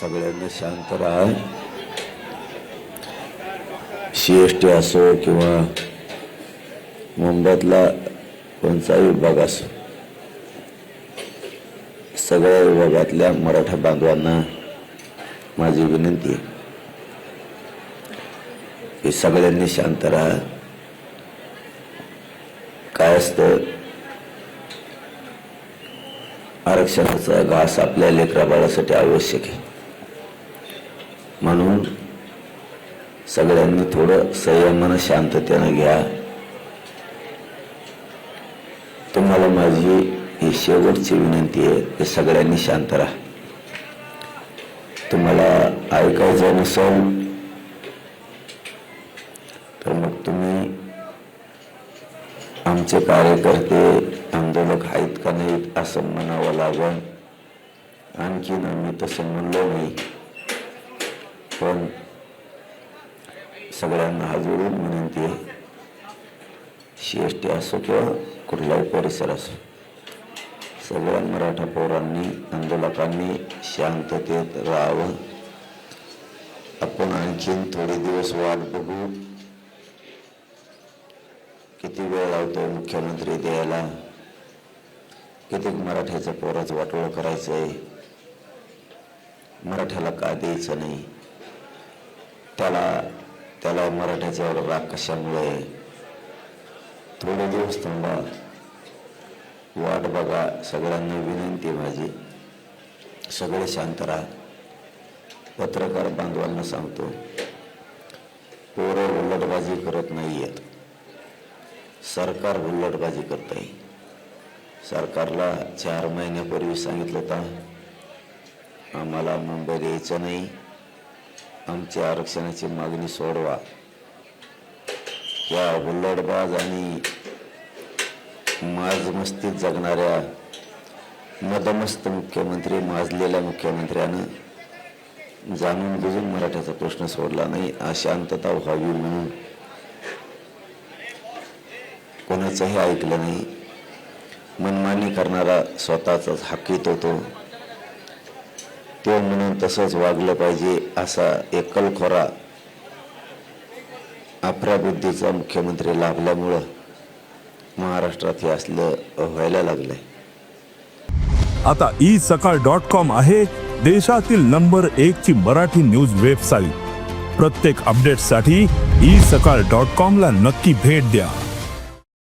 सगळ्यांनी शांत राहा. सी एस टी असो किंवा मुंबईतला कोणताही विभाग असो सगळ्या विभागातल्या मराठा बांधवांना माझी विनंती आहे की सगळ्यांनी शांत राहा. काय असतं? आरक्षणाचा घास आपल्या लेकरा बाळासाठी आवश्यक आहे. म्हणून सगळ्यांनी थोडं संयमानं शांततेनं घ्या. तुम्हाला माझी ही शेवटची विनंती आहे की सगळ्यांनी शांत राहा. तुम्हाला ऐकायचं नसेल तर मग तुम्ही आमचे कार्यकर्ते आंदोलक आहेत का नाहीत असं म्हणावं लागेल. आणखीन आम्ही तसं म्हणलो नाही. पण सगळ्यांना हा विनंती आहे सी एस टी असो किंवा कुठलाही परिसर असो सगळ्या मराठा पौरांनी आंदोलकांनी शांततेत राहावं. आपण आणखीन थोडे दिवस वाट बघू. किती वेळ लावतो मुख्यमंत्री द्यायला? किती मराठ्याचं पोराचं वाटोळ आहे मराठ्याला का द्यायचं नाही? त्याला त्याला मराठ्याच्यावर राग कशामुळे थोडे दिवस थांबा. वाट बघा. सगळ्यांना विनंती माझी. सगळे शांत राहा. पत्रकार बांधवांना सांगतो पोरं उलटबाजी करत नाही आहेत सरकार हुल्लटबाजी करत आहे सरकारला चार महिन्यापूर्वी सांगितलं होतं आम्हाला मुंबई यायचं नाही. आमच्या आरक्षणाची मागणी सोडवा. या हुल्लडबाज आणि माजमस्तीत जगणाऱ्या मदमस्त मुख्यमंत्री माजलेल्या मुख्यमंत्र्यानं जाणून बुजून मराठ्याचा प्रश्न सोडला नाही अशांतता व्हावी म्हणून कोणाचंही ऐकलं नाही. मनमानी करणारा स्वतःचाच हकीत होतो. तो म्हणून तसंच वागलं पाहिजे असा एकलखोरा अफराबुद्धीचा मुख्यमंत्री लाभल्यामुळं महाराष्ट्रात हे असलं व्हायला लागलंय. आता ई सकाळ डॉट कॉम आहे देशातील नंबर एक ची मराठी न्यूज वेबसाईट प्रत्येक अपडेटसाठी ई सकाळ डॉट कॉम ला नक्की भेट द्या.